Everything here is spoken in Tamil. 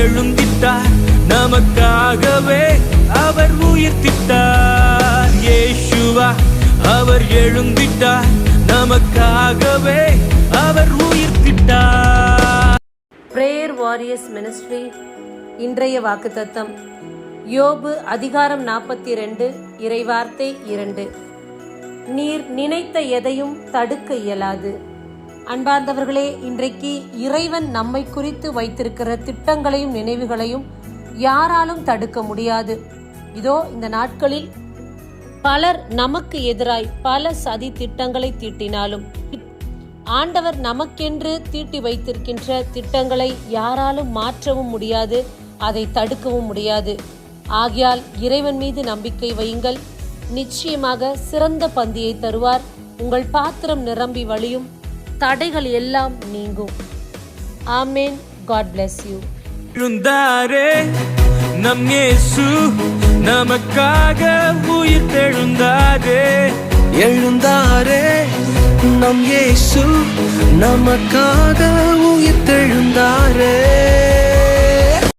எழுந்திட்டார். நமக்காகவே அவர் உயிர்த்திட்டார். ஏசுவா அவர் எழுந்திட்டார். நமக்காகவே அவர் உயிர்த்திட்டார். பிரேயர் வாரியர்ஸ் மினிஸ்ட்ரி இன்றைய வாக்குத்தத்தம். யோபு அதிகாரம் நாற்பத்தி ரெண்டு இறைவார்த்தை இரண்டு. நீர் நினைத்த எதையும் தடுக்க இயலாது. அன்பார்ந்தவர்களே இன்றைக்கு இறைவன் நம்மை குறித்து வைத்திருக்கிற திட்டங்களையும் நினைவுகளையும் யாராலும் தடுக்க முடியாது. இதோ இந்த நாட்களில் பலர் நமக்கு எதிராய் பல சதி திட்டங்களை தீட்டினாலும் ஆண்டவர் நமக்கென்று தீட்டி வைத்திருக்கின்ற திட்டங்களை யாராலும் மாற்றவும் முடியாது அதை தடுக்கவும் முடியாது. ஆகையால் இறைவன் மீது நம்பிக்கை வையுங்கள். நிச்சயமாக சிறந்த பந்தியை தருவார். உங்கள் பாத்திரம் நிரம்பி வழியும். தடைகள் எல்லாம் நீங்கும். ஆமேன். காட் bless யூ எழுந்தாரே நம் இயேசு நமக்காக உயிர் தெழுந்தாரே. எழுந்தாரே நம் இயேசு நமக்காக